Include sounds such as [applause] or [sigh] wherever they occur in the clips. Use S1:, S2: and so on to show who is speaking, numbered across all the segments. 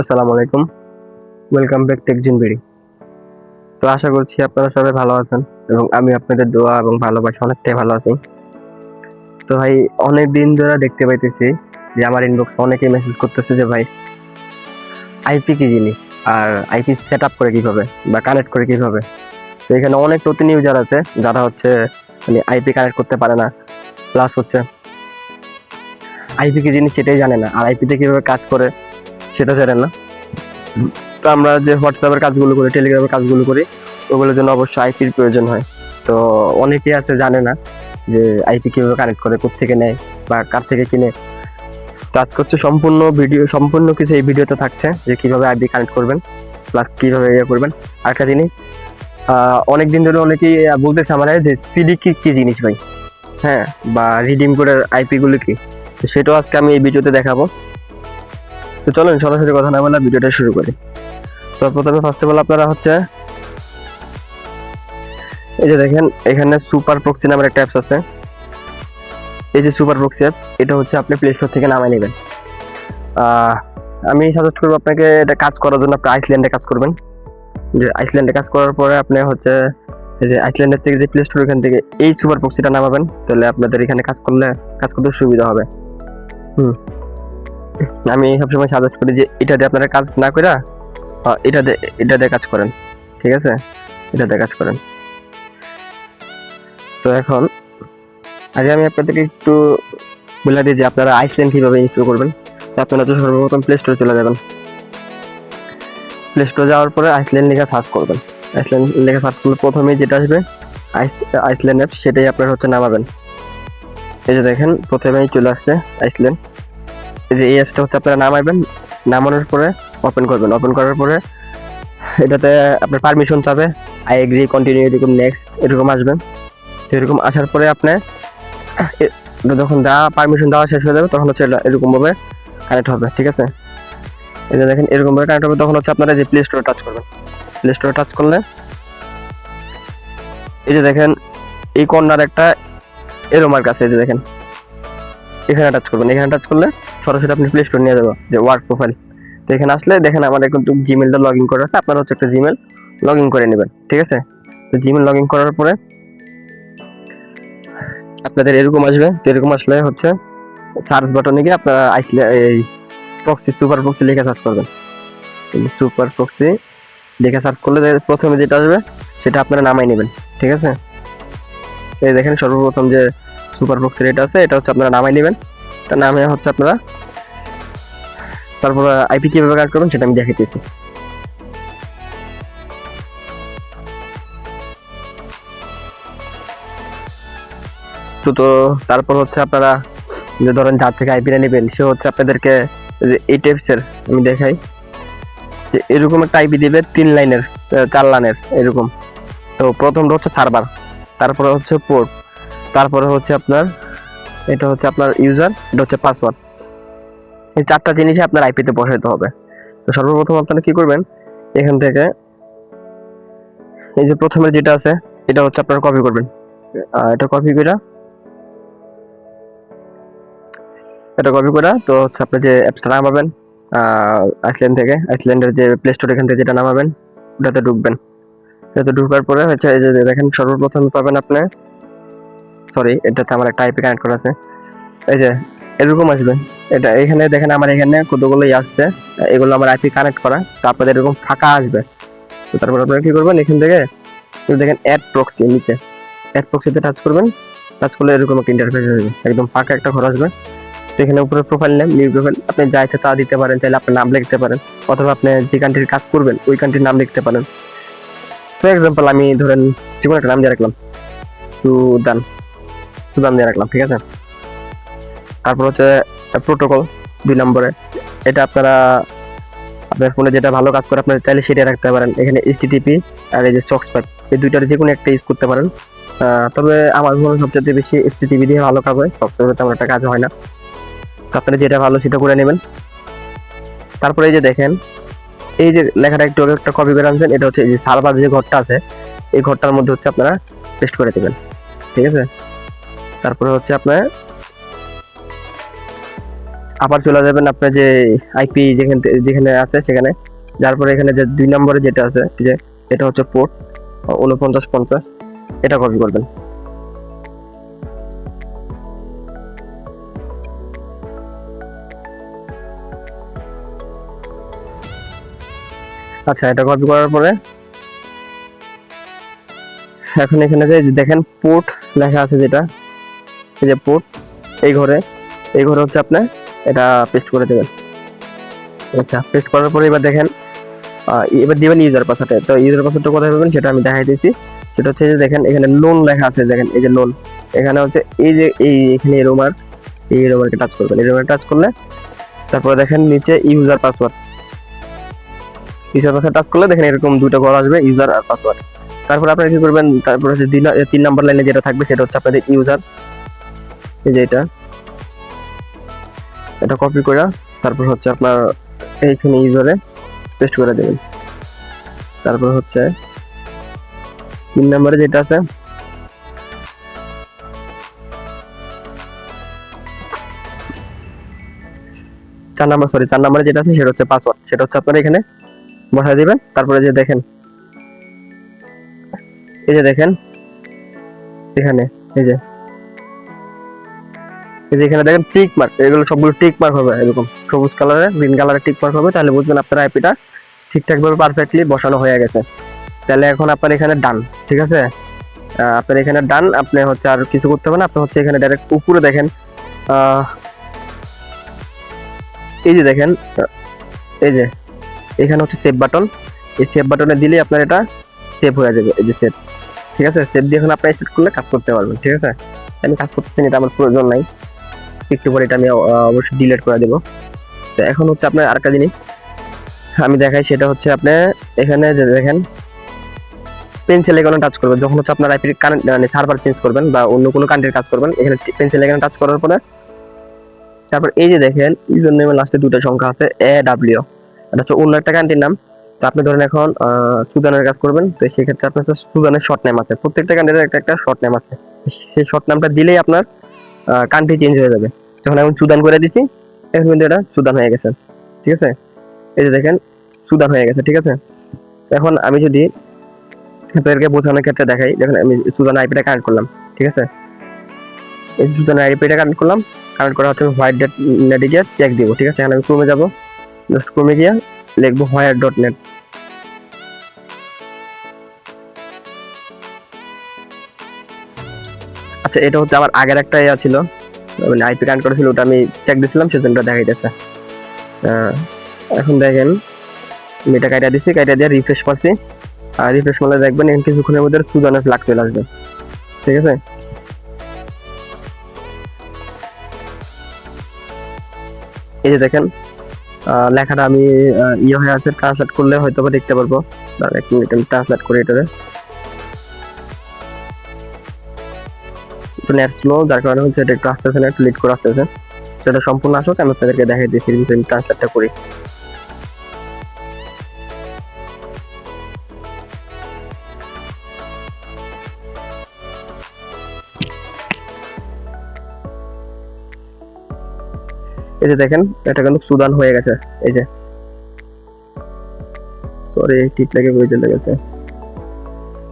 S1: আসসালামু আলাইকুম। Welcome back টেকজিন BD তো আশা করছি আপনারা সবাই ভালো আছেন এবং আমি আপনাদের দোয়া এবং ভালোবাসা অনেকটাই ভালো আছি। তো ভাই, অনেক দিন ধরে দেখতে পাইতেছি যে আমার ইনবক্স অনেকেই মেসেজ করতেছে যে ভাই আইপি কি জিনিস? আর আইপি সেট আপ করে কীভাবে? বা কানেক্ট করে কীভাবে? তো এখানে অনেক নতুন ইউজার আছে, যারা হচ্ছে মানে আইপি কানেক্ট করতে পারে না। প্লাস হচ্ছে আইপি কি জিনিস সেটাই জানে না। আর আইপিতে কীভাবে কাজ করে? সেটা জানেন না। তো আমরা যে হোয়াটসঅ্যাপের কাজগুলো করি টেলিগ্রামের কাজগুলো করি, ওগুলোর জন্য অবশ্যই আইপির প্রয়োজন হয়। তো অনেকেই আছে জানে না যে আইপি কীভাবে কানেক্ট করে থেকে নেয় বা কার থেকে কিনে। তো আজকে হচ্ছে সম্পূর্ণ ভিডিও সম্পূর্ণ কিছু এই ভিডিওতে থাকছে যে কীভাবে আইপি কানেক্ট করবেন প্লাস কীভাবে ইয়ে করবেন। আরেকটা জিনিস অনেক দিন ধরে অনেকেই বলতেছে আমার যে সিডি কি কি জিনিস ভাই? হ্যাঁ বা রিডিম কোডের আইপি গুলো কি? সেটাও আজকে আমি এই ভিডিওতে দেখাবো। তো চলুন, সরাসরি কথা না বলে ভিডিওটা শুরু করি। তো প্রথমে ফার্স্ট অফ অল আপনারা হচ্ছে, এই যে দেখেন, এখানে সুপার প্রক্সি নামের একটা অ্যাপস আছে। এই যে সুপার প্রক্সি অ্যাপস এটা হচ্ছে আপনি প্লে স্টোর থেকে নামাই নেবেন। আমি সাজেস্ট করব আপনাকে এটা কাজ করার জন্য আপনি আইসল্যান্ডে কাজ করবেন। যে আইসল্যান্ডে কাজ করার পরে আপনি হচ্ছে, এই যে আইসল্যান্ডের থেকে যে প্লে স্টোর এখান থেকে এই সুপার প্রক্সিটা নামাবেন, তাহলে আপনাদের এখানে কাজ করলে, কাজ করতে সুবিধা হবে। হুম। আমি সবসময় সাজেস্ট করি যে এটা দিয়ে আপনারা কাজ না করে এটা দিয়ে কাজ করেন, ঠিক আছে? এটা দিয়ে কাজ করেন। তো এখন, আগে আমি আপনাদেরকে একটু বলে দিই যে আপনারা আইসল্যান্ড কীভাবে ইনস্টল করবেন। আপনারা তো সর্বপ্রথম প্লে স্টোরে চলে যাবেন। প্লে স্টোরে যাওয়ার পরে আইসল্যান্ড লেখা সার্চ করবেন। আইসল্যান্ড লেখা সার্চ করলে প্রথমে যেটা আসবে আইস- আইসল্যান্ড অ্যাপ সেটাই আপনার হচ্ছে নামাবেন। এই যে দেখেন, প্রথমেই চলে আসছে আইসল্যান্ড এই যে এই অ্যাপসটা হচ্ছে আপনারা নামাবেন নামানোর পরে ওপেন করবেন। ওপেন করার পরে এটাতে আপনার পারমিশন চাবে। আই এগ্রি কন্টিনিউ এরকম নেক্সট এরকম আসবে তো এরকম আসার পরে আপনি যখন দেওয়া পারমিশন দেওয়া শেষ হয়ে যাবে, তখন হচ্ছে এটা এরকম ভাবে কানেক্ট হবে, ঠিক আছে? যে দেখেন এরকম ভাবে কানেক্ট হবে, তখন হচ্ছে আপনারা যে প্লে স্টোরে টাচ করবেন। প্লে স্টোরে টাচ করলে, এই যে দেখেন, এই কর্নার একটা এরো মার্ক আছে, এই যে দেখেন। এখানে টাচ করবেন। এখানে টাচ করলে সরাসরি আপনি প্লে স্টোর নিয়ে যাব যে ওয়ার্ক প্রোফাইল তো এখানে আসলে দেখেন আমাদের কিন্তু জিমেলটা লগ ইন করা আছে, আপনার হচ্ছে একটা জিমেল লগ ইন করে নেবেন, ঠিক আছে? তো জিমেল লগ ইন করার পরে আপনাদের এরকম আসবে, তো এরকম আসলে হচ্ছে সার্চ বাটনে গিয়ে আপনারা আসলে এই প্রক্সি সুপার প্রক্সি লিখে সার্চ করবেন। সুপার প্রক্সি লিখে সার্চ করলে প্রথমে যেটা আসবে, সেটা আপনারা নামাই নেবেন, ঠিক আছে? এই দেখেন সর্বপ্রথম যে সুপার প্রক্সি এটা আছে, এটা হচ্ছে আপনারা নামাই নেবেন। এটা নামে হচ্ছে আপনারা তারপর আইপি কীভাবে কাজ করবেন সেটা আমি দেখাইতেছি। তো তো, তারপর হচ্ছে আপনারা যে ধরেন যার থেকে আইপিটা নেবেন, সে হচ্ছে আপনাদেরকে যে এই টাইপসের আমি দেখাই। যে এরকম একটা আইপি দিবে তিন লাইনের চার লাইনের, এরকম। তো প্রথমটা হচ্ছে সার্ভার তারপরে হচ্ছে পোর্ট তারপরে হচ্ছে আপনার, এটা হচ্ছে আপনার ইউজার এটা হচ্ছে পাসওয়ার্ড এই চারটা জিনিসই আপনার আইপিতে বসাইতে হবে। তো সর্বপ্রথম আপনারা কি করবেন? এখান থেকে এই যে প্রথমে যেটা আছে, এটা হচ্ছে আপনারা কপি করবেন। এটা কপি করে, এটা কপি করে, তো হচ্ছে আপনি যে অ্যাপসটা নামাবেন আইসল্যান্ড থেকে আইসল্যান্ডের যে প্লে স্টোর এখান থেকে যেটা নামাবেন, ওটাতে ঢুকবেন। এটাতে ঢুকার পরে হচ্ছে এই যে দেখেন, সর্বপ্রথম পাবেন আপনি সরি এটাতে আমার একটা আইপি কানেক্ট করা আছে। এই যে, এরকম আসবে। এটা এখানে দেখেন আমার এখানে কতগুলোই আসছে। এগুলো আমার আইপি কানেক্ট করা, তো আপনাদের এরকম ফাঁকা আসবে। তো তারপর আপনারা কি করবেন, এখান থেকে দেখেন অ্যাড প্রক্সি নিচে। অ্যাড প্রক্সিতে টাচ করবেন টাচ করলে এরকম একটা ইন্টারফেস আসবে একদম ফাঁকা একটা ঘর আসবে। তো এখানে উপরে প্রোফাইল নেম নিউ প্রোফাইল আপনি যা ইচ্ছা তা দিতে পারেন, চাইলে আপনার নাম লিখতে পারেন, অথবা আপনি যে কান্ট্রির কাজ করবেন, ওই কান্ট্রির নাম লিখতে পারেন। ফর এক্সাম্পল আমি ধরেন যে কোনো একটা নাম দিয়ে রাখলাম। সুদান সুদান দিয়ে রাখলাম, ঠিক আছে? তারপর হচ্ছে প্রোটোকল দুই নম্বরে। এটা আপনারা আপনার ফোনে যেটা ভালো কাজ করে, আপনারা চাইলে সেটা রাখতে পারেন। এখানে এইচটিটিপি আর এই যে সক্স প্যাক এই দুইটার যে কোনো একটা ইউজ করতে পারেন। তবে আমার মনে সবচেয়ে বেশি এইচটিটিপি দিয়ে ভালো কাজ হয় সবসময় তেমন একটা কাজ হয় না। তো আপনারা যেটা ভালো সেটা করে নেবেন। তারপরে এই যে দেখেন, এই যে লেখাটা একটু একটা কপি করে আনছেন, এটা হচ্ছে এই যে সার্ভার যে ঘরটা আছে, এই ঘরটার মধ্যে হচ্ছে আপনারা পেস্ট করে দেবেন, ঠিক আছে? তারপরে হচ্ছে আপনার আবার চলে যাবেন আপনার যে আইপি যেখানে যেখানে আছে সেখানে। যার পরে এখানে যে দুই নম্বরে যেটা আছে, যে এটা হচ্ছে পোর্ট উনপঞ্চাশ পঞ্চাশ, এটা কপি করবেন। আচ্ছা এটা কপি করার পরে এখন এখানে যে দেখেন পোর্ট লেখা আছে যেটা এই যে পোর্ট এই ঘরে এই ঘরে হচ্ছে আপনি এটা পেস্ট করে দেবেন। আচ্ছা পেস্ট করার পরে এবার দেখেন এবার দিবেন ইউজার পাসওয়ার্ডে তো ইউজার পাসওয়ার্ডটা কোথায় পাবেন সেটা আমি দেখাই দিচ্ছি সেটা হচ্ছে যে দেখেন, এখানে লোন লেখা আছে, দেখেন, এই যে লোন এখানে হচ্ছে এই যে এই, এখানে এই রোমার এই রোমারকে টাচ করবেন। এই রোমার টাচ করলে তারপরে দেখেন নিচে user password user password touch করলে দেখেন এরকম দুটো ঘর আসবে ইউজার আর পাসওয়ার্ড তারপর আপনারা কি করবেন, তারপর হচ্ছে তিন নাম্বার লাইনে যেটা থাকবে সেটা হচ্ছে আপনাদের ইউজার এই যে এটা। এটা কপি করে তারপর হচ্ছে আপনার এইখানে ইউজারে পেস্ট করে দেবেন। তারপর হচ্ছে তিন নম্বরে যেটা আছে, চার নাম্বার সরি চার নাম্বারে যেটা আছে সেটা হচ্ছে পাসওয়ার্ড সেটা হচ্ছে আপনারা এখানে বসায় দিবেন। তারপরে যে দেখেন, এই যে দেখেন, এখানে, এই যে এই যে এখানে দেখেন টিক মার্ক এগুলো সবগুলো টিক মার্ক হবে, এরকম সবুজ কালারের গ্রিন কালারের টিক মার্ক হবে, তাহলে বুঝবেন আপনার আইপিটা ঠিকঠাক ভাবে পারফেক্টলি বসানো হয়ে গেছে। তাহলে এখন আপনার এখানে ডান ঠিক আছে? আপনার এখানে ডান আপনি হচ্ছে আর কিছু করতে হবে না, আপনি হচ্ছে এখানে ডাইরেক্ট উপরে দেখেন এই যে দেখেন, এই যে, এখানে হচ্ছে সেভ বাটন এই সেভ বাটনে দিলেই আপনার এটা সেভ হয়ে যাবে, এই যে সেভ ঠিক আছে? সেভ দিয়ে এখন আপনি স্টার্ট করলে কাজ করতে পারবেন, ঠিক আছে? আমি কাজ করতেছি এটা আমার প্রয়োজন নাই। একটু পরে এটা আমি অবশ্যই ডিলিট করে দেবো। তো এখন হচ্ছে আপনার আরেকটা জিনিস। আমি দেখাই, সেটা হচ্ছে আপনি এখানে যে দেখেন পেন্সিল এখানে টাচ করবেন। যখন হচ্ছে আপনার আইপি কারেন্ট মানে সার্ভার চেঞ্জ করবেন বা অন্য কোনো কান্ট্রির কাজ করবেন, এখানে পেন্সিল এখানে টাচ করার পরে তারপর এই যে দেখেন ইউজার নেমের লাস্টে দুটো সংখ্যা আছে এ ডাব্লিউ এটা হচ্ছে অন্য একটা কান্ট্রির নাম। তো আপনি ধরেন এখন সুদানের কাজ করবেন, তো সেক্ষেত্রে আপনার সুদানের শর্ট নেম আছে। প্রত্যেকটা কান্ট্রির একটা একটা শর্ট নেম আছে। সেই শর্ট নামটা দিলেই আপনার কান্ট্রি চেঞ্জ হয়ে যাবে। যখন এখন সুদান করে দিছি, এখন কিন্তু এটা সুদান হয়ে গেছে। ঠিক আছে? এই যে দেখেন, সুদান হয়ে গেছে, ঠিক আছে? এখন আমি যদি আপনাদেরকে বোঝানোর ক্ষেত্রে দেখাই, দেখেন আমি সুদান আইপিটা কানেক্ট করলাম, ঠিক আছে? এই সুদান আইপিটা কানেক্ট করলাম কানেক্ট করা হচ্ছে হোয়াইট ডট নেটে গিয়ে চেক দিব, ঠিক আছে? এখন আমি ক্রমে যাব জাস্ট ক্রমে গিয়ে লিখব হোয়াইট ডট নেট আচ্ছা এটা হচ্ছে আমার আগের একটা ইয়া ছিল। মানে আইপি কানেক্ট করেছিল, ওটা আমি চেক দিছিলাম, সেজন্য দেখাইতেছে। এখন দেখেন, আমি এটা কাইটা দিচ্ছি কাইটা দিয়ে রিফ্রেশ করছি। আর রিফ্রেশ করলে দেখবেন এখন কিছুক্ষণের মধ্যে সুদানের ফ্লাগ চলে আসবে ঠিক আছে? এই যে দেখেন লেখাটা আমি ইয়ে হয়ে আছে ট্রান্সলেট করলে হয়তো দেখতে পারব। এক মিনিট আমি ট্রান্সলেট করি এটারে একটু নেট স্লো যার কারণে হচ্ছে এটা একটু আসতেছে না একটু লিড করে আসতেছে সেটা সম্পূর্ণ আসুক, আমি আপনাদেরকে দেখাই দিচ্ছি কিন্তু আমি ট্রান্সলেটটা করি। এই যে দেখেন, এটা কিন্তু সুদান হয়ে গেছে, এই যে। সরি টিপ লেগে বই চলে গেছে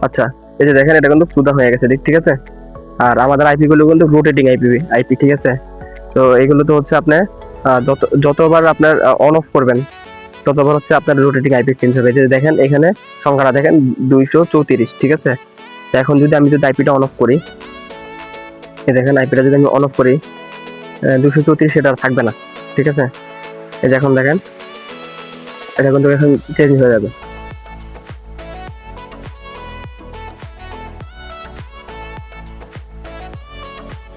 S1: আচ্ছা এই যে দেখেন, এটা কিন্তু সুদান হয়ে গেছে, ঠিক আছে? আর আমাদের আইপি গুলো কিন্তু রোটেটিং আইপি আইপি ঠিক আছে? তো এগুলো তো হচ্ছে আপনি যত, যতবার আপনার অন অফ করবেন, ততবার হচ্ছে আপনার রোটেটিং আইপি চেঞ্জ হবে। এই যে দেখেন, এখানে সংখ্যাটা দেখেন, দুইশো চৌত্রিশ, ঠিক আছে? এখন যদি আমি যদি আইপিটা অন অফ করি, এই দেখেন আইপিটা যদি আমি অন অফ করি দুশো চৌত্রিশ সেটা থাকবে না, ঠিক আছে? এই যে এখন দেখেন, এটা কিন্তু এখন চেঞ্জ হয়ে যাবে।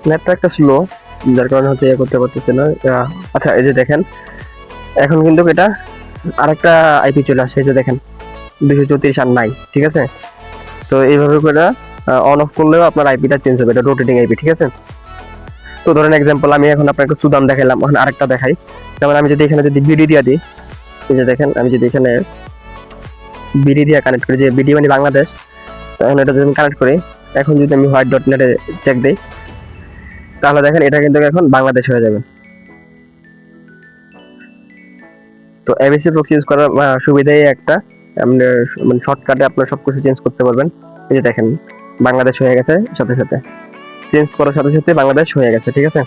S1: নেটটা একটা স্লো যার কারণে হচ্ছে ইয়ে করতে পারতেছে না। আচ্ছা এই যে দেখেন, এখন কিন্তু এটা আরেকটা আইপি চলে আসছে, এই যে দেখেন দুশো চৌত্রিশ আর নাই, ঠিক আছে? তো এইভাবে করে অন অফ করলেও আপনার আইপিটা চেঞ্জ হবে, এটা রোটেটিং আইপি ঠিক আছে? তো ধরেন এক্সাম্পল আমি এখন আপনাকে সুদান দেখাইলাম, এখন আরেকটা দেখাই। যেমন আমি যদি এখানে যদি বিডি দিয়া দিই, এই যে দেখেন, আমি যদি এখানে বিডি দিয়া কানেক্ট করি, যে বিডি মানে বাংলাদেশ এখন এটা যদি আমি কানেক্ট করি, এখন যদি আমি হোয়াইট ডট নেটে চেক দিই তাহলে দেখেন এটা কিন্তু এখন বাংলাদেশ হয়ে যাবে। তো এবিসি প্রক্সি ইউজ করার সুবিধাই একটা। মানে আপনার মানে শর্টকাটে আপনার সব কিছু চেঞ্জ করতে পারবেন। এই যে দেখেন, বাংলাদেশ হয়ে গেছে সাথে সাথে। চেঞ্জ করার সাথে সাথে বাংলাদেশ হয়ে গেছে, ঠিক আছে?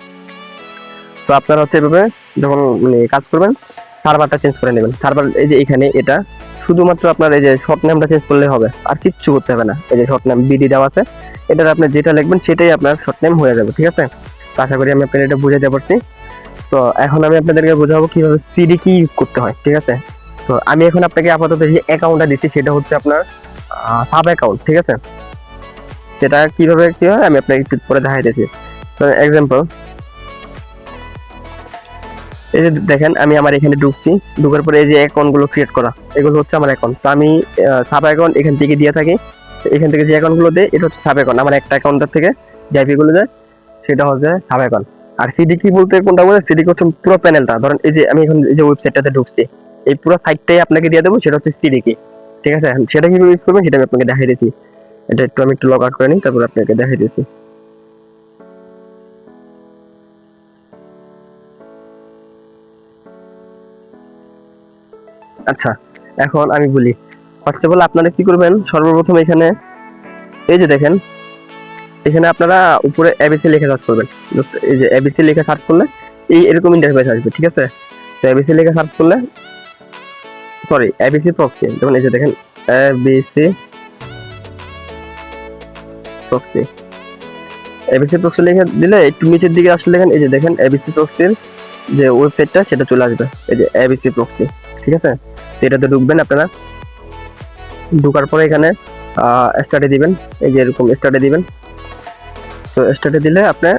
S1: তো আপনারা হচ্ছে এভাবে যখন মানে কাজ করবেন সার্ভারটা চেঞ্জ করে নেবেন। সার্ভার এই যে এখানে এটা, শুধুমাত্র আপনার এই যে শর্ট নেমটা চেঞ্জ করলে হবে, আর কিচ্ছু করতে হবে না। এই যে শর্ট নেম বিডি দেওয়া আছে, এটার আপনি যেটা লিখবেন সেটাই আপনার শর্ট নেম হয়ে যাবে, ঠিক আছে? আশা করি আমি আপনাদের এটা বুঝাতে পারছি। তো এখন আমি আপনাদেরকে বোঝাবো কীভাবে সিডি কি ইউজ করতে হয়, ঠিক আছে? তো আমি এখন আপনাকে আপাতত যে অ্যাকাউন্টটা দিচ্ছি, সেটা হচ্ছে আপনার সাব অ্যাকাউন্ট ঠিক আছে? সেটা কীভাবে কি হয়, আমি আপনাকে একটু পরে দেখাই দিচ্ছি। তো এক্সাম্পল এই যে দেখেন, আমি আমার এখানে ঢুকছি। ঢুকার পরে এই যে অ্যাকাউন্টগুলো ক্রিয়েট করা, এগুলো হচ্ছে আমার অ্যাকাউন্ট তো আমি সাব অ্যাকাউন্ট এখান থেকে দিয়ে থাকি। এখান থেকে যে অ্যাকাউন্টগুলো দেয়, এটা হচ্ছে সাব অ্যাকাউন্ট আমার একটা অ্যাকাউন্টের থেকে যে আইপি গুলো যায়, সেটা হচ্ছে সাব অ্যাকাউন্ট আর সিডি কি বলতে কোনটা বলে? সিডি হচ্ছে পুরো প্যানেলটা ধরেন এই যে আমি এখন এই যে ওয়েবসাইটটাতে ঢুকছি, এই পুরো সাইটটাই আপনাকে দিয়ে দেবো, সেটা হচ্ছে সিডি কি। ঠিক আছে? সেটা কীভাবে ইউজ করবেন, সেটা আমি আপনাকে দেখাই দিচ্ছি। এটা একটু আমি একটু লগ আউট করে নিই, তারপর আপনাকে দেখাই দিচ্ছি। আচ্ছা এখন আমি বলি। ফার্স্ট অফ অল আপনারা কি করবেন? সর্বপ্রথম এখানে, এই যে দেখেন, এখানে আপনারা উপরে এবিসি লিখে সার্চ করবেন। Just এই যে এবিসি লিখে সার্চ করলে, এই এরকম ইন্টারফেস আসবে, ঠিক আছে? তো এবিসি লিখে সার্চ করলে সরি এবিসি প্রক্সি যেমন এই যে দেখেন এবিসি প্রক্সি এবিসি প্রক্সি লিখে দিলে, একটু নিচের দিকে আসলে দেখেন, এই যে দেখেন এবিসি প্রক্সির যে ওয়েবসাইটটা সেটা চলে আসবে, এই যে এবিসি প্রক্সি ঠিক আছে? এটাতে ঢুকবেন আপনারা। ঢোকার পরে এখানে স্টার্টে দিবেন। এই যে এরকম স্টার্টে দিবেন। তো স্টার্টে দিলে আপনি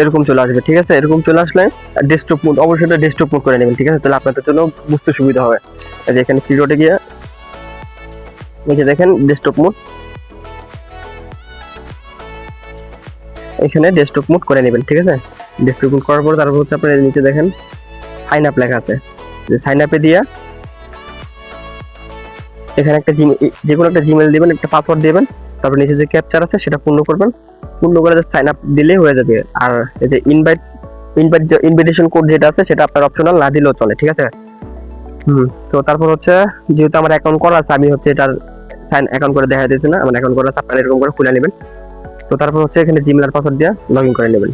S1: এরকম চলে আসবে, ঠিক আছে? এরকম চলে আসলে ডেস্কটপ মোড অবশ্যই ডেস্কটপ মোড করে নেবেন, ঠিক আছে? তাহলে আপনাদের জন্য বুঝতে সুবিধা হবে। যে এখানে কিবোর্ডে গিয়ে যে দেখেন ডেস্কটপ মোড এখানে ডেস্কটপ মোড করে নেবেন, ঠিক আছে? ডেস্কটপ মোড করার পর তারপর হচ্ছে আপনার নিচে দেখেন সাইন আপ লেখা আছে। সাইন আপে দিয়া এখানে একটা যে কোনো একটা জিমেল দিবেন, একটা পাসওয়ার্ড দিবেন, তারপর নিচে যে ক্যাপচার আছে সেটা পূর্ণ করবেন। পূর্ণ করে সাইন আপ দিলেই হয়ে যাবে। আর এই যে ইনভাইট ইনভাইট ইনভিটেশন কোড যেটা আছে সেটা আপনার অপশনাল না দিলেও চলে, ঠিক আছে? হুম, তো তারপর হচ্ছে যেহেতু আমার অ্যাকাউন্ট করা আছে, আমি হচ্ছে এটার সাইন অ্যাকাউন্ট করে দেখা দিচ্ছি না, আমার অ্যাকাউন্ট করা আছে, আপনারা এরকম করে খুলে নেবেন। তো তারপর হচ্ছে এখানে জিমেল আর পাসওয়ার্ড দিয়ে লগ ইন করে নেবেন।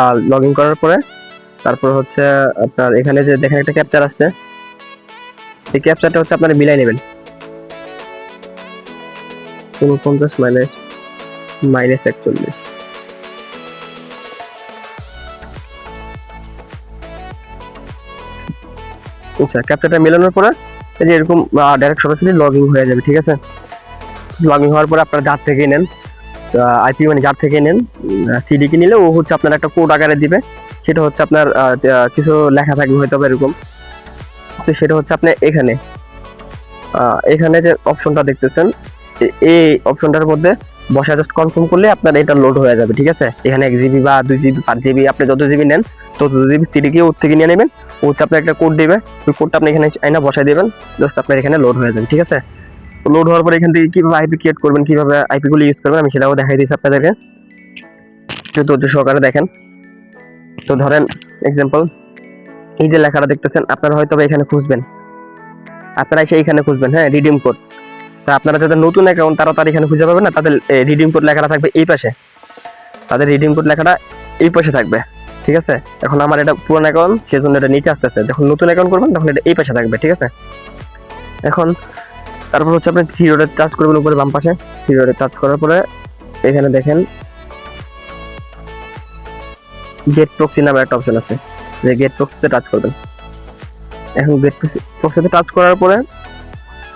S1: আর লগ ইন করার পরে তারপর হচ্ছে আপনার এখানে যে দেখেন একটা ক্যাপচার আসছে। এই ক্যাপচারটা হচ্ছে আপনারা মিলাই নেবেন। উনপঞ্চাশ মাইনাস মাইনাস একচল্লিশ। আচ্ছা ক্যাপচারটা মেলানোর পরে এই যে এরকম ডাইরেক্ট সরাসরি লগ ইন হয়ে যাবে, ঠিক আছে? লগ ইন হওয়ার পরে আপনারা যার থেকে নেন। আইপি মানে যার থেকে নেন। সিডি কে নিলে ও হচ্ছে আপনার একটা কোড আকারে দিবে। সেটা হচ্ছে আপনার কিছু লেখা থাকবে হয়তো এরকম। তো সেটা হচ্ছে আপনি এখানে এখানে যে অপশনটা দেখতেছেন এই অপশনটার মধ্যে বসা জাস্ট কনফার্ম করলে আপনার এটা লোড হয়ে যাবে, ঠিক আছে? এখানে এক জিবি বা দুই জিবি পাঁচ জিবি আপনি যত জিবি নেন, তত জিবি সিডি কে ওর থেকে নিয়ে নেবেন ও হচ্ছে আপনার একটা কোড দিবে, ওই কোডটা আপনি এখানে আইনা বসাই দিবেন জাস্ট আপনার এখানে লোড হয়ে যাবে, ঠিক আছে? লোড হওয়ার পরে এখান থেকে কীভাবে আইপি ক্রিয়েট করবেন, কীভাবে আইপি গুলো ইউজ করবেন, আমি সেটাও দেখাই দিচ্ছি আপনাদেরকে। ধৈর্য সহকারে দেখেন। তো ধরেন এক্সাম্পল এই যে লেখাটা দেখতেছেন, আপনারা হয়তো এখানে খুঁজবেন। আপনারা এসে এখানে খুঁজবেন হ্যাঁ রিডিম কোড তা আপনারা যাদের নতুন অ্যাকাউন্ট তারা তার এখানে খুঁজে পাবেন না, তাদের রিডিম কোড লেখাটা থাকবে এই পাশে। তাদের রিডিম কোড লেখাটা এই পাশে থাকবে, ঠিক আছে? এখন আমার এটা পুরনো অ্যাকাউন্ট সেজন্য এটা নিচে আসতেছে যখন নতুন অ্যাকাউন্ট করবেন, তখন এটা এই পাশে থাকবে, ঠিক আছে? এখন, তারপর হচ্ছে আপনি থ্রি টাচ করবেন উপরে বাম পাশে। থ্রি টাচ করার পরে, এখানে দেখেন গেট প্রক্সি নামে একটা অপশন আছে। যে গেট প্রক্সিতে টাচ করবেন। এখন গেট প্রক্সিতে টাচ করার পরে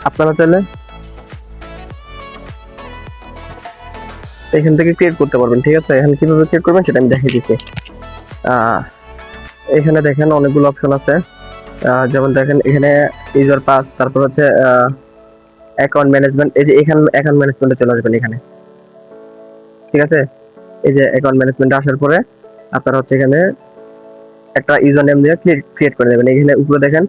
S1: আপনারা চাইলে এখান থেকে ক্রিয়েট করতে পারবেন, ঠিক আছে? এখানে কীভাবে ক্রিয়েট করবেন সেটা আমি দেখিয়ে দিচ্ছি। এখানে দেখেন অনেকগুলো অপশন আছে। যেমন দেখেন এখানে ইউজার পাস তারপর হচ্ছে অ্যাকাউন্ট ম্যানেজমেন্ট এই যে এখানে অ্যাকাউন্ট ম্যানেজমেন্টে চলে আসবেন এখানে। ঠিক আছে? এই যে অ্যাকাউন্ট ম্যানেজমেন্টে আসার পরে আপনারা হচ্ছে এখানে একটা ইউজার নেম দিয়ে ক্রিয়েট করে দেবেন। এখানে উপরে দেখেন,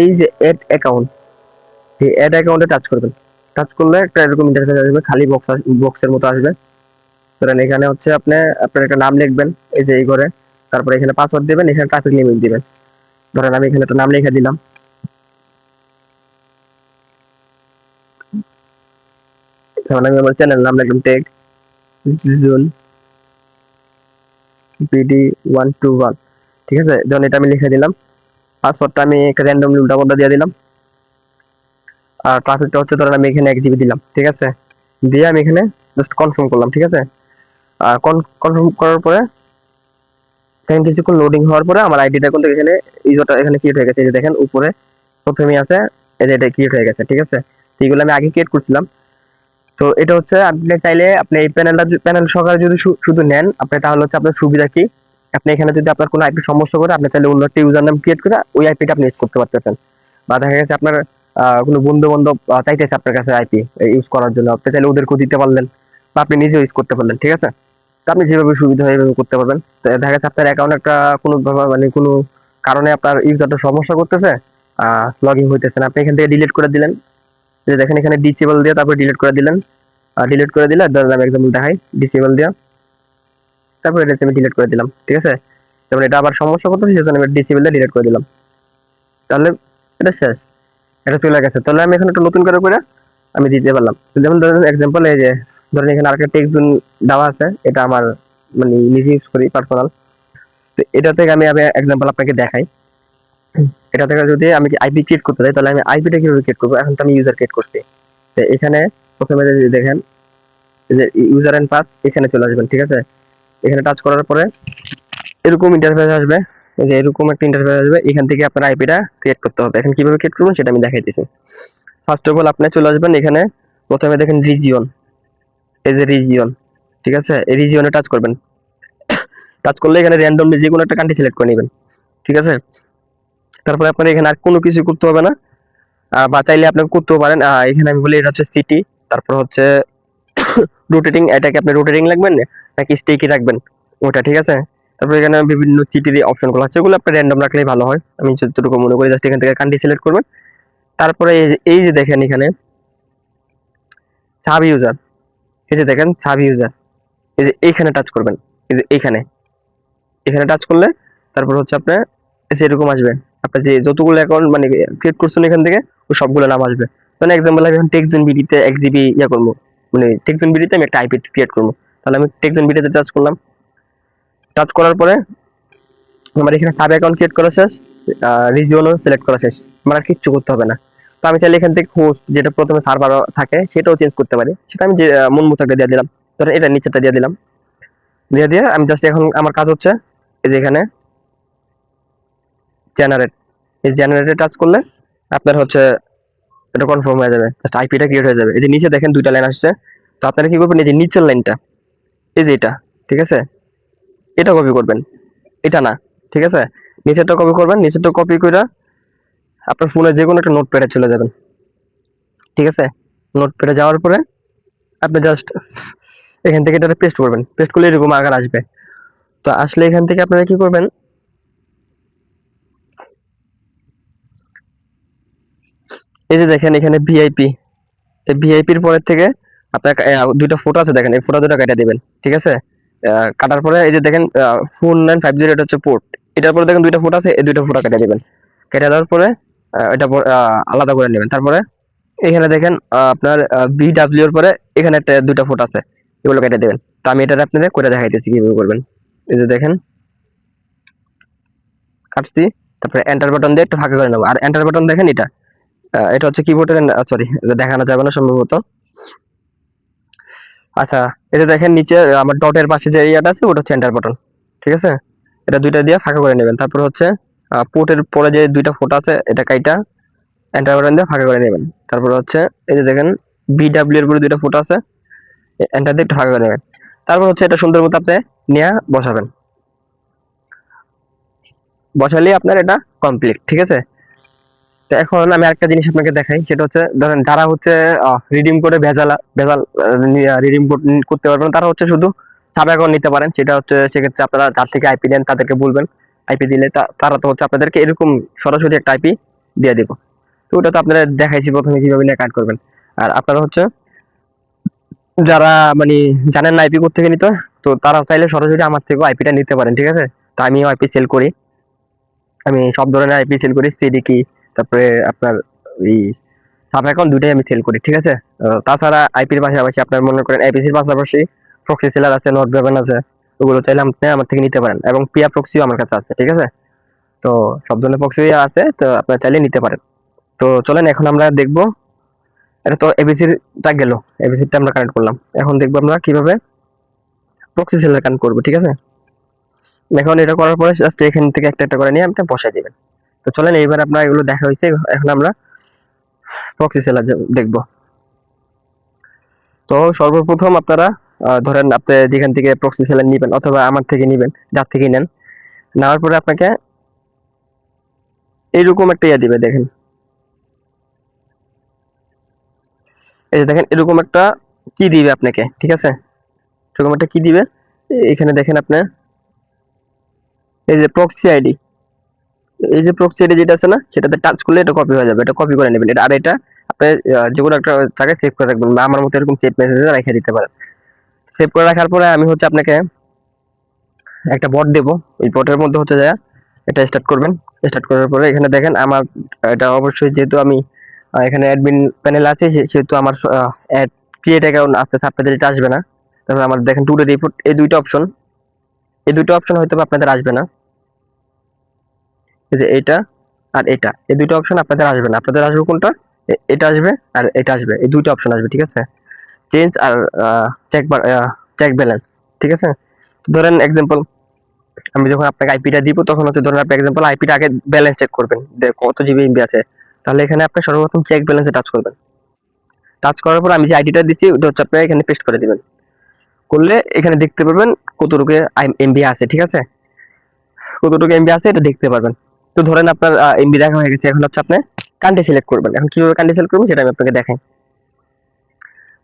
S1: এই যে এড অ্যাকাউন্ট এই অ্যাড অ্যাকাউন্টে টাচ করবেন। টাচ করলে একটা এরকম ইন্টারফেস আসবে, খালি বক্স বক্সের মতো আসবে। ধরেন এখানে হচ্ছে আপনি, আপনার একটা নাম লিখবেন, এই যে এই করে তারপরে এখানে পাসওয়ার্ড দেবেন, এখানে ট্রাফিক লিমিট দিবেন। ধরেন আমি এখানে একটা নাম লিখে দিলাম। আমি আমার চ্যানেল নাম লিখলাম tech June BD one two one. ঠিক আছে? যখন এটা আমি লিখে দিলাম। পাসওয়ার্ডটা আমি একটা র্যান্ডমলি উল্টা পাল্টা দিয়ে দিলাম। আর ট্রাফিকটা হচ্ছে ধরেন আমি এখানে এক জিবি দিলাম। ঠিক আছে? দিয়ে আমি এখানে জাস্ট কনফার্ম করলাম। ঠিক আছে? আর কনফার্ম করার পরে সেখানে কিছুক্ষণ লোডিং হওয়ার পরে আমার আইডিটা কিন্তু এখানে ইউজারটা এখানে ক্রিয়েট হয়ে গেছে। এই যে দেখেন, উপরে প্রথমেই আছে, এই যে এটা ক্রিয়েট হয়ে গেছে। ঠিক আছে? তো এগুলো আমি আগে ক্রিয়েট করছিলাম। তো এটা হচ্ছে, আপনি চাইলে আপনি এই প্যানেলটা প্যানেল সহকারে যদি শুধু নেন আপনি তাহলে হচ্ছে আপনার সুবিধা কি? আপনি এখানে যদি আপনার কোনো আইপি সমস্যা করে, আপনি চাইলে অন্য একটা ইউজার নাম ক্রিয়েট করে ওই আইপিটা আপনি ইউজ করতে পারতেছেন। বা দেখা গেছে আপনার কোনো বন্ধু বান্ধব চাইতেছে আপনার কাছে আইপি ইউজ করার জন্য। আপনি চাইলে ওদেরকেও দিতে পারলেন বা আপনি নিজেও ইউজ করতে পারলেন, ঠিক আছে? তো আপনি যেভাবে সুবিধা হয় এভাবে করতে পারবেন। তো দেখা যাচ্ছে আপনার অ্যাকাউন্ট একটা কোনো মানে কোনো কারণে আপনার ইউজারটা সমস্যা করতেছে লগ ইন হইতেছে না। আপনি এখান থেকে ডিলিট করে দিলেন। যে দেখেন এখানে ডিসেবল দিয়ে তারপর ডিলিট করে দিলেন। আর ডিলিট করে দিলে ধরেন আমি এক্সাম্পল দেখাই ডিসেবল দিয়া। তারপর এটা আমি ডিলিট করে দিলাম, ঠিক আছে? যেমন এটা আবার সমস্যা করতেছে, সেজন্য আমি ডিসেবল দিয়ে ডিলিট করে দিলাম। তাহলে এটা শেষ, এটা চলে গেছে। তাহলে আমি এখানে একটা নতুন করে করে আমি দিতে পারলাম। যেমন ধরেন এক্সাম্পল এই যে ধরেন এখানে আরেকটা টেক্সট দেওয়া আছে, এটা আমার মানে নিজে ইউজ করি পার্সোনাল তো এটা থেকে আমি এক্সাম্পল আপনাকে দেখাই। এটা থেকে যদি আমি আইপি ক্রিয়েট করতে চাই তাহলে আমি আইপিটা কীভাবে ক্রিয়েট করব? এখন তো আমি ইউজার ক্রিয়েট করছি। তো এখানে প্রথমে যদি দেখেন যে ইউজার এন্ড পাস এখানে চলে আসবেন, ঠিক আছে? এখানে টাচ করার পরে এরকম ইন্টারফেস আসবে। যে এরকম একটা ইন্টারফেস আসবে, এখান থেকে আপনার আইপিটা ক্রিয়েট করতে হবে। এখন কীভাবে ক্রিয়েট করবেন সেটা আমি দেখাইতেছি ফার্স্ট অফ অল আপনি চলে আসবেন এখানে। প্রথমে দেখেন রিজিয়ন এই যে রিজিয়ন ঠিক আছে? এই রিজিয়নে টাচ করবেন। [coughs] টাচ করলে এখানে র্যান্ডমলি যে কোনো একটা কান্ট্রি সিলেক্ট করে নেবেন, ঠিক আছে? তারপরে আপনার এখানে আর কোনো কিছু করতে হবে না। বা চাইলে আপনি করতেও পারেন। এখানে আমি বলি, এটা হচ্ছে সিটি তারপর হচ্ছে রোটেটিং এটাকে আপনি রোটেটিং রাখবেন নাকি স্টেকি রাখবেন? ওটা, ঠিক আছে? তারপর এখানে বিভিন্ন সিটির অপশনগুলো আছে। ওগুলো আপনি র্যান্ডম রাখলেই ভালো হয়। আমি যতটুকু মনে করি জাস্ট এখান থেকে কান্ট্রি সিলেক্ট করবেন। তারপরে এই যে- দেখেন এখানে সাব ইউজার এই যে দেখেন সাব ইউজার এই যে এইখানে টাচ করবেন। এই যে এইখানে এখানে টাচ করলে তারপর হচ্ছে আপনার এরকম আসবে। আপনার যে যতগুলো অ্যাকাউন্ট মানে ক্রিয়েট করছেন এখান থেকে, ওই সবগুলো নাম আসবে। মানে এক্সাম্পল আমি এখন টেক্সট বিডিতে এক জিবি ইয়ে করব। মানে টেক্সট বিডিতে আমি একটা আইপি ক্রিয়েট করব। তাহলে আমি টেক্সট বিডিতে টাচ করলাম। টাচ করার পরে আমার এখানে সাব অ্যাকাউন্ট ক্রিয়েট করা শেষ রিজিওনও সিলেক্ট করা শেষ। আমার আর কিচ্ছু করতে হবে না। তো আমি চাইলে এখান থেকে হোস্ট যেটা প্রথমে সার্ভার থাকে, সেটাও চেঞ্জ করতে পারি। সেটা আমি যে মন মতো দিয়ে দিলাম। ধরেন এটা নিচেরটা দিয়ে দিলাম। দিয়ে দিয়ে আমি জাস্ট এখন আমার কাজ হচ্ছে, এই যে এখানে জেনারেট এই জেনারেটে টাচ করলে আপনার হচ্ছে এটা কনফার্ম হয়ে যাবে। আইপিটা ক্রিয়েট হয়ে যাবে। এই যে নিচে দেখেন দুইটা লাইন আসছে। তো আপনারা কি করবেন? এই যে নিচের লাইনটা এই যে এটা, ঠিক আছে? এটা কপি করবেন। এটা না, ঠিক আছে? নিচেরটা কপি করবেন, নিচেরটা কপি করে আপনার ফোনে যে কোনো একটা নোট প্যাডে চলে যাবেন। ঠিক আছে? নোট প্যাডে যাওয়ার পরে আপনি জাস্ট এখান থেকে এটা পেস্ট করবেন। পেস্ট করলে এরকম আকার আসবে। তো আসলে এখান থেকে আপনারা কি করবেন? এই যে দেখেন এখানে ভিআইপি এই ভিআইপির পরের থেকে আপনার দুইটা ফটো আছে দেখেন, এই ফটো দুটো কেটে দিবেন, ঠিক আছে? কাটার পরে এই যে দেখেন ফোর নাইন ফাইভ জিরো এটা হচ্ছে পোর্ট এটার পরে দেখেন দুইটা ফটো আছে, এই দুইটা ফটো কেটে দিবেন। কেটে দেওয়ার পরে এটা আলাদা করে নেবেন। তারপরে এখানে দেখেন আপনার বিডাব্লিউ এর পরে এখানে একটা দুইটা ফটো আছে, এগুলো কেটে দেবেন। তো আমি এটা আপনাদের করে দেখাইতেছি কীভাবে করবেন। এই যে দেখেন, কাটছি, তারপরে এন্টার বাটন দিয়ে একটু ফাঁকা করে নেব। আর এন্টার বাটন দেখেন এটা এটা হচ্ছে কিবোর্ডের সরি দেখানো যাবে না সম্ভবত। আচ্ছা এটা দেখেন নিচে আমার ডটের পাশে যে এরিয়াটা আছে, ওটা হচ্ছে এন্টার বাটন ঠিক আছে? এটা দুইটা দিয়ে ফাঁকা করে নেবেন। তারপর হচ্ছে পোর্টের পরে যে দুইটা ফোটো আছে, এটা কাইটা এন্টার বাটন দিয়ে ফাঁকা করে নেবেন। তারপর হচ্ছে, এই যে দেখেন বিডাব্লিউ এর পরে দুইটা ফোটো আছে এন্টার দিয়ে ফাঁকা করে নেবেন। তারপর হচ্ছে, এটা সুন্দর মতো আপনি নিয়ে বসাবেন। বসালে আপনার এটা কমপ্লিট ঠিক আছে? এখন আমি আরেকটা জিনিস আপনাকে দেখাই, সেটা হচ্ছে, ধরেন যারা হচ্ছে রিডিম করে ভেজাল ভেজাল রিডিম করতে পারবেন, তারা হচ্ছে শুধু সাব অ্যাকাউন্ট নিতে পারেন, সেটা হচ্ছে সেক্ষেত্রে আপনারা যার থেকে আইপি নেন তাদেরকে বলবেন আইপি দিলে তারা তো হচ্ছে আপনাদেরকে এরকম সরাসরি একটা আইপি দিয়ে দিব। তো ওটা তো আপনারা দেখাইছি প্রথমে কীভাবে নিয়ে কাট করবেন। আর আপনারা হচ্ছে, যারা মানে জানেন না আইপি থেকে নিতে, তো তারা চাইলে সরাসরি আমার থেকেও আইপিটা নিতে পারেন, ঠিক আছে? তো আমিও আইপি সেল করি। আমি সব ধরনের আইপি সেল করি সিডিকি তারপরে আপনার এই সাব অ্যাকাউন্ট দুটাই আমি সেল করি, ঠিক আছে? তাছাড়া আইপির পাশাপাশি আপনার মনে করেন আইপিসির পাশাপাশি প্রক্সি সেলার আছে নোট ব্রেভেন আছে, ওগুলো চাইলে আপনি আমার থেকে নিতে পারেন এবং পিয়া প্রক্সিও আমার কাছে আছে, ঠিক আছে? তো সব ধরনের প্রক্সি আছে, তো আপনার চাইলে নিতে পারেন। তো চলেন, এখন আমরা দেখব। এটা তো এবিসির টা গেল এবিসিটা আমরা কানেক্ট করলাম। এখন দেখব আমরা কীভাবে প্রক্সি সেলার কানেক্ট করব, ঠিক আছে? এখন এটা করার পরে জাস্ট এখান থেকে একটা একটা করে নিয়ে আপনি বসাই দিবেন। তো চলেন, এইবার আপনার এগুলো দেখা হয়েছে, এখন আমরা প্রক্সি সেলার দেখব। তো সর্বপ্রথম আপনারা ধরেন আপনি যেখান থেকে প্রক্সি সেলার নিবেন অথবা আমার থেকে নিবেন, যার থেকে নেন, নেওয়ার পরে আপনাকে এইরকম একটা ইয়ে দিবে, দেখেন। এই যে দেখেন, এরকম একটা কি দিবে আপনাকে, ঠিক আছে? এরকম একটা কি দিবে? এখানে দেখেন আপনি, এই যে প্রক্সি আইডি এই যে প্রক্সি আইডি যেটা আছে না, সেটাতে টাচ করলে এটা কপি হয়ে যাবে, এটা কপি করে নেবেন। এটা আর এটা আপনি যে কোনো একটা জায়গায় সেভ করে রাখবেন, বা আমার মতো এরকম সেভ মেসেজে রেখে দিতে পারেন। সেভ করে রাখার পরে আমি হচ্ছে আপনাকে একটা বট দেবো। ওই বটের মধ্যে হচ্ছে যায় এটা স্টার্ট করবেন। স্টার্ট করার পরে এখানে দেখেন আমার, এটা অবশ্যই যেহেতু আমি এখানে অ্যাডমিন প্যানেল আছে সেহেতু আমার অ্যাড ক্রিয়েট অ্যাকাউন্ট আসতে আপনাদের এটা আসবে না। তারপরে আমার দেখেন টু ডে রিপোর্ট এই দুইটা অপশন এই দুইটা অপশন হয়তো আপনাদের আসবে না। যে এটা আর এটা। এই দুইটা অপশন আপনাদের আসবে না। আপনাদের আসবে কোনটা? এটা আসবে আর এটা আসবে। এই দুইটা অপশন আসবে, ঠিক আছে? চেঞ্জ আর চেক চেক ব্যালেন্স ঠিক আছে? ধরেন এক্সাম্পল আমি যখন আপনাকে আইপিটা দিব, তখন হচ্ছে ধরেন আপনি এক্সাম্পল আইপিটা আগে ব্যালেন্স চেক করবেন। কত জিবি এমবি আছে। তাহলে এখানে আপনি সর্বপ্রথম চেক ব্যালেন্সে টাচ করবেন। টাচ করার পর আমি যে আইডিটা দিচ্ছি ওটা হচ্ছে আপনি এখানে পেস্ট করে দিবেন। করলে এখানে দেখতে পারবেন কতটুকু এমবি আছে, ঠিক আছে? কতটুকু এমবি আছে, এটা দেখতে পারবেন। তো ধরেন আপনার এমবি দেখা হয়ে গেছে, এখন হচ্ছে আপনি কান্ট্রি সিলেক্ট করবেন। এখন কীভাবে কান্ট্রি সিলেক্ট করবেন সেটা আমি আপনাকে দেখাই।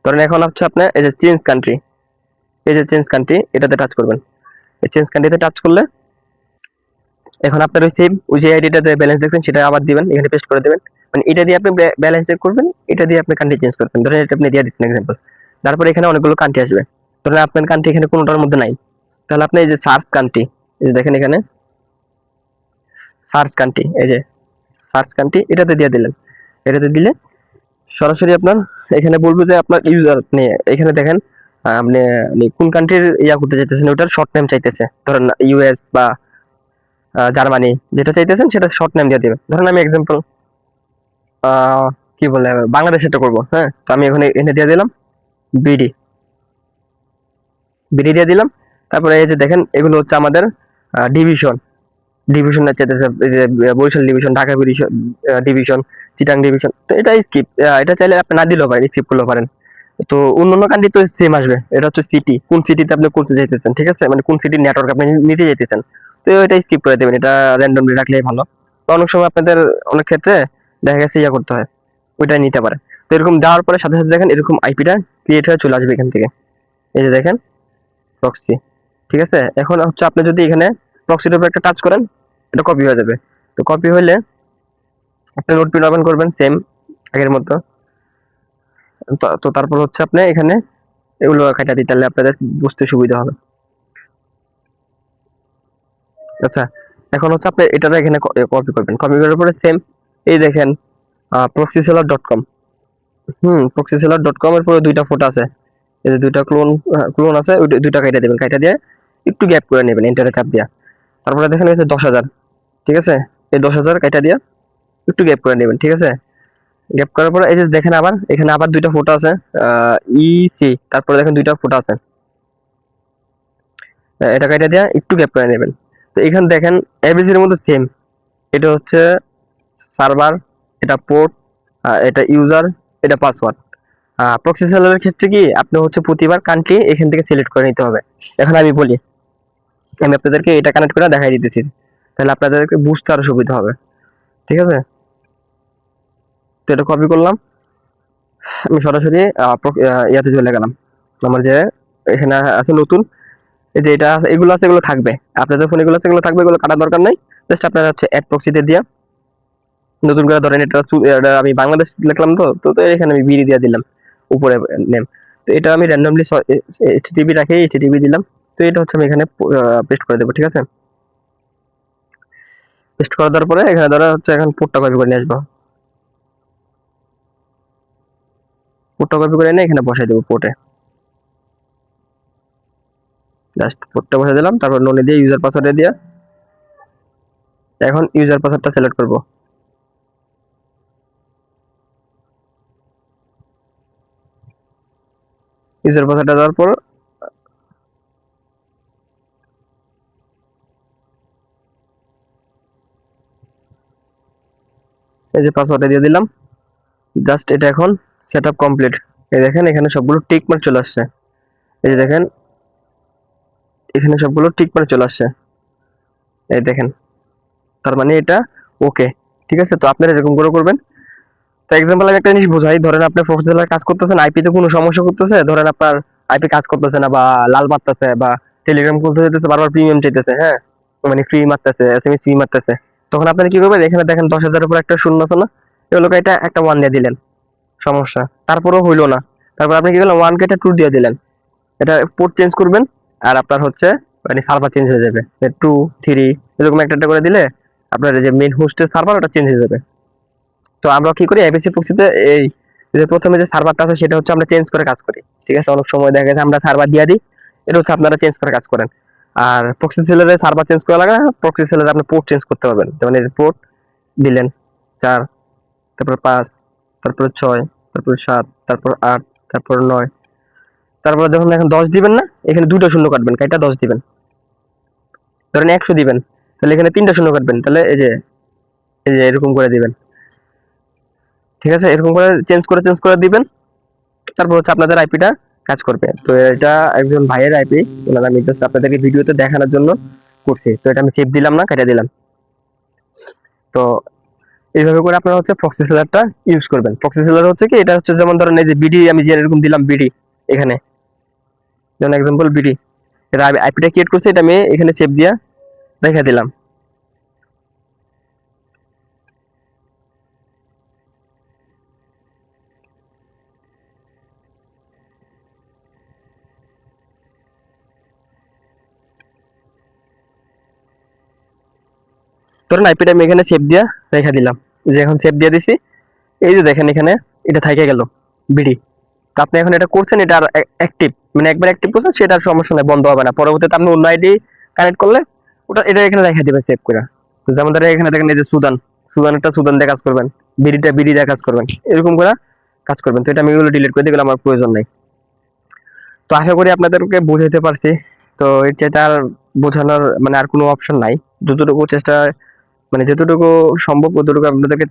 S1: ধরেন এখন হচ্ছে আপনি, এই যে চেঞ্জ কান্ট্রি এই যে চেঞ্জ কান্ট্রি এটাতে টাচ করবেন। এই চেঞ্জ কান্ট্রিতে টাচ করলে এখন আপনার ওই সেম ওই যে আইডিটাতে ব্যালেন্স দেখছেন, সেটা আবার দিবেন, এখানে পেস্ট করে দেবেন। মানে এটা দিয়ে আপনি ব্যালেন্স চেক করবেন, এটা দিয়ে আপনি কান্ট্রি চেঞ্জ করবেন। ধরেন এটা আপনি দিয়ে দিচ্ছেন এক্সাম্পল তারপরে এখানে অনেকগুলো কান্ট্রি আসবে। ধরেন আপনার কান্ট্রি এখানে কোনোটার মধ্যে নাই। তাহলে আপনি এই যে সার্চ কান্ট্রি এই যে দেখেন এখানে সার্চ কান্ট্রি এই যে সার্চ কান্ট্রি এটাতে দিয়ে দিলেন। এটাতে দিলে সরাসরি আপনার এখানে বলব যে আপনার ইউজার আপনি এখানে দেখেন আপনি কোন কান্ট্রির ইয়া করতে চাইতেছেন, ওটার শর্ট নেম চাইতেছে। ধরেন ইউএস বা জার্মানি যেটা চাইতেছেন সেটা শর্ট নেম দিয়ে দেবেন। ধরেন আমি এক্সাম্পল কি বলে বাংলাদেশেরটা করব হ্যাঁ? তো আমি এখানে এনে দিয়ে দিলাম বিডি বিডি দিয়ে দিলাম। তারপরে এই যে দেখেন, এগুলো হচ্ছে আমাদের division division Barishal division Dhaka division Chittagong division তো এটা স্কিপ এটা চাইলে আপনি না দিলেও পারেন স্কিপ করলেও পারেন। তো অন্যান্য কান্ট্রি তো সেম আসবে, এটা হচ্ছে সিটি কোন সিটিতে আপনি করতে চাইতেছেন, ঠিক আছে? মানে কোন সিটির নেটওয়ার্ক আপনি নিতে চাইতেছেন, তো এটা স্কিপ করে দেবেন, এটা র্যান্ডমলি রাখলেই ভালো। তো অনেক সময় আপনাদের অনেক ক্ষেত্রে দেখা গেছে ইয়া করতে হয় ওইটাই নিতে পারে। তো এরকম দেওয়ার পরে সাথে সাথে দেখেন এরকম আইপিটা ক্রিয়েট হয়ে চলে আসবে এখান থেকে। এই যে দেখেন প্রক্সি ঠিক আছে? এখন হচ্ছে আপনি যদি এখানে প্রক্সির উপর একটা টাচ করেন, এটা কপি হয়ে যাবে। তো কপি হলে আপনি পিন ওপেন করবেন সেম আগের মতো। তো- তারপর হচ্ছে আপনি এখানে এগুলো কাটা দিই তাহলে আপনাদের বুঝতে সুবিধা হবে। আচ্ছা এখন হচ্ছে আপনি এটা এখানে কপি করবেন। কপি করার পরে সেম এই দেখেন প্রক্সিসেলার ডট কম হুম প্রক্সিসেলার ডট কম এর পরে দুইটা ফটো আছে। এই যে দুইটা ক্লোন ক্লোন আছে, ওই দুইটা কাটা দেবেন। কাইটা দিয়ে একটু গ্যাপ করে নেবেন এন্টারে চাপ দিয়া। তারপরে দেখেন হচ্ছে দশ হাজার, ঠিক আছে? এই দশ হাজার কাইটা দিয়া একটু গ্যাপ করে নেবেন, ঠিক আছে? গ্যাপ করার পরে এই যে দেখেন আবার, এখানে আবার দুইটা ফটো আছে ইসি তারপরে দেখেন দুইটা ফটো আছে। এটা কাইটা দিয়া একটু গ্যাপ করে নেবেন। তো এখানে দেখেন এবিসির মধ্যে সেম এটা হচ্ছে সার্ভার এটা পোর্ট এটা ইউজার এটা পাসওয়ার্ড প্রক্সি সেলারের ক্ষেত্রে কি, আপনি হচ্ছে প্রতিবার কান্ট্রি এখান থেকে সিলেক্ট করে নিতে হবে। এখন আমি বলি আমি আপনাদেরকে এটা কানেক্ট করে দেখাই দিতেছি। তাহলে আপনাদেরকে বুঝতে আরও সুবিধা হবে। ঠিক আছে? তো এটা কপি করলাম। আমি সরাসরি ইয়াতে চলে গেলাম। আমার যে এখানে আছে নতুন, এই যে এটা এগুলো আছে, এগুলো থাকবে। আপনাদের ফোন এগুলো আছে, এগুলো থাকবে, এগুলো কাটার দরকার নাই। জাস্ট আপনারা হচ্ছে অ্যাড প্রক্সিতে দিয়ে, নতুন করে ধরেন এটা আমি বাংলাদেশ লিখলাম তো তো এখানে আমি বিডি দিয়ে দিলাম, উপরে নেম তো এটা আমি র্যান্ডমলি এইচটিটিপি রাখি এইচটিটিপি দিলাম। তো এটা হচ্ছে আমি এখানে পেস্ট করে দেবো, ঠিক আছে? পেস্ট করে দেওয়ার পরে এখানে ধরো হচ্ছে এখন পোর্টটা কপি করে নিয়ে আসব। পোর্টটা কপি করে এনে এখানে বসাই দেবো পোর্টে জাস্ট পোর্টটা বসাই দিলাম, তারপর নোনে দিয়ে ইউজার পাসওয়ার্ডে দিয়ে এখন ইউজার পাসওয়ার্ডটা সিলেক্ট করব। ইউজার পাসওয়ার্ডটা দেওয়ার পর এই যে পাসওয়ার্ডটা দিয়ে দিলাম। জাস্ট এটা এখন সেট আপ কমপ্লিট এই দেখেন, এখানে সবগুলো টিক মার্ক চলে আসছে। এই যে দেখেন, এখানে সবগুলো টিক মার্ক চলে আসছে। এই দেখেন, তার মানে এটা ওকে ঠিক আছে? তো আপনারা এরকম করে করবেন। তো এক্সাম্পল আমি একটা জিনিস বোঝাই, ধরেন আপনি প্রফেশনাল কাজ করতেছেন আইপি তে কোনো সমস্যা করতেছে, ধরেন আপনার আইপি কাজ করতেছে না বা লাল মারতেছে বা টেলিগ্রাম খুলতে যেতেছে, বারবার প্রিমিয়াম চাইতেছে হ্যাঁ? মানে ফ্রি মারতেছে এস এসএমএস ফ্রি মারতেছে। তখন আপনারা কি করবেন এখানে দেখেন, দশ হাজারের উপর একটা শূন্য আছে না? এগুলো এটা একটা ওয়ান দিয়ে দিলেন। সমস্যা। তারপরেও হইল না। তারপর আপনি কি করলেন? ওয়ান কে টু দিয়ে দিলেন। এটা পোর্ট চেঞ্জ করবেন আর আপনার হচ্ছে মানে সার্ভার চেঞ্জ হয়ে যাবে। টু থ্রি এরকম একটা একটা করে দিলে আপনার যে মেন হোস্টের সার্ভার ওটা চেঞ্জ হয়ে যাবে। তো আমরা কি করি? এবিসি প্রক্সিতে এই যে প্রথমে যে সার্ভারটা আছে, সেটা হচ্ছে আমরা চেঞ্জ করে কাজ করি। ঠিক আছে? অনেক সময় দেখা গেছে আমরা সার্ভার দিয়ে দিই। এটা হচ্ছে আপনারা চেঞ্জ করে কাজ করেন। আর প্রক্সি সেলারে সার্ভার চেঞ্জ করা লাগে প্রক্সি সেলারে আপনি পোর্ট চেঞ্জ করতে পারবেন। যেমন এই পোর্ট দিলেন, চার, তারপর পাঁচ, তারপর ছয়, তারপর সাত, তারপর আট, তারপর নয়। তারপর যখন এখন দশ দিবেন না, এখানে দুটো শূন্য কাটবেন, কাইটা দশ দিবেন। ধরেন একশো দিবেন, তাহলে এখানে তিনটা শূন্য কাটবেন, তাহলে এই যে এই যে এরকম করে দিবেন। ঠিক আছে? এরকম করে চেঞ্জ করে চেঞ্জ করে দিবেন। তারপর হচ্ছে আপনাদের আইপিটা কাজ করবে। তো এটা একজন ভাইয়ের আইপি, ওনার আমি জাস্ট আপনাদেরকে ভিডিওতে দেখানোর জন্য করছি। তো এটা আমি সেভ দিলাম না, কেটে দিলাম। তো এইভাবে করে আপনারা হচ্ছে প্রক্সি সেলারটা ইউজ করবেন। প্রক্সি সেলার হচ্ছে কি, এটা হচ্ছে যেমন ধরেন এই যে বিডি আমি যে এরকম দিলাম বিডি এখানে। যেমন এক্সাম্পল বিডি এটা আইপিটা ক্রিয়েট করছি, এটা আমি এখানে সেভ দিয়া রেখে দিলাম। ধরুন আইপিটা আমি এখানে সেভ দিয়া রেখে দিলাম। যে এখন সেভ দিয়ে দিছি, এই যে দেখেন এখানে এটা থাইকে গেল, বিডি। তো আপনি এখন এটা করছেন, এটা আর অ্যাক্টিভ মানে একবার অ্যাক্টিভ করছেন, সেটা আর সমস্যা নেই, বন্ধ হবে না। পরবর্তীতে আপনি অন্য আইডি কানেক্ট করলে ওটা এটা এখানে রেখে দিবেন সেভ করে তো যেমন ধরেন এখানে দেখেন এই যে সুদান সুদানটা সুদান দিয়ে কাজ করবেন, বিডিটা বিডি দিয়ে কাজ করবেন, এরকম করে কাজ করবেন। তো এটা আমি এগুলো ডিলিট করে দিই আমার প্রয়োজন নেই। তো আশা করি আপনাদেরকে বুঝাইতে পারছি। তো এটা আর বোঝানোর মানে আর কোনো অপশন নাই। যতটুকু চেষ্টা মানে যতটুকু সম্ভব ততটুকু আপনাদেরকে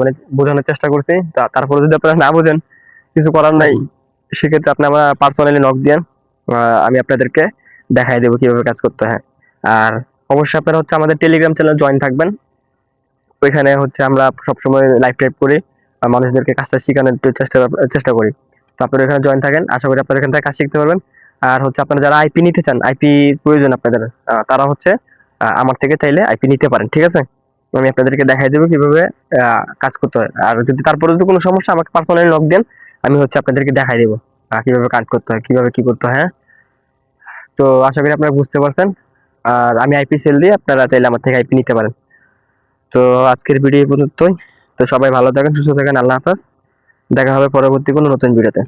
S1: মানে বোঝানোর চেষ্টা করছি। তারপরে যদি আপনারা না বোঝেন কিছু করার নাই সেক্ষেত্রে আপনি আমার পার্সোনালি নক আহ, আমি আপনাদেরকে দেখাই দেবো কীভাবে কাজ করতে হয়। আর অবশ্যই আপনারা হচ্ছে আমাদের টেলিগ্রাম চ্যানেল জয়েন থাকবেন। ওইখানে হচ্ছে আমরা সবসময় লাইভ টাইপ করি আর মানুষদেরকে কাজটা শেখানোর চেষ্টা চেষ্টা করি। তো আপনারা এখানে জয়েন থাকেন আশা করি আপনারা এখান থেকে কাজ শিখতে পারবেন। আর হচ্ছে আপনারা যারা আইপি নিতে চান আইপি প্রয়োজন আপনাদের তারা হচ্ছে আমার থেকে চাইলে আইপি নিতে পারেন ঠিক আছে? আমি আপনাদেরকে দেখাই দেবো কীভাবে কাজ করতে হয়। আর যদি তারপরে যদি কোনো সমস্যা, আমাকে পার্সোনালি লক দেন, আমি হচ্ছে আপনাদেরকে দেখাই দেবো কীভাবে কাজ করতে হয়, কীভাবে কি করতে হয় হ্যাঁ? তো আশা করি আপনারা বুঝতে পারছেন। আর আমি আইপি সেল দিয়ে আপনারা চাইলে আমার থেকে আইপি নিতে পারেন। তো আজকের ভিডিও পর্যন্তই। তো সবাই ভালো থাকেন, সুস্থ থাকেন, আল্লাহ হাফেজ। দেখা হবে পরবর্তী কোনো নতুন ভিডিওতে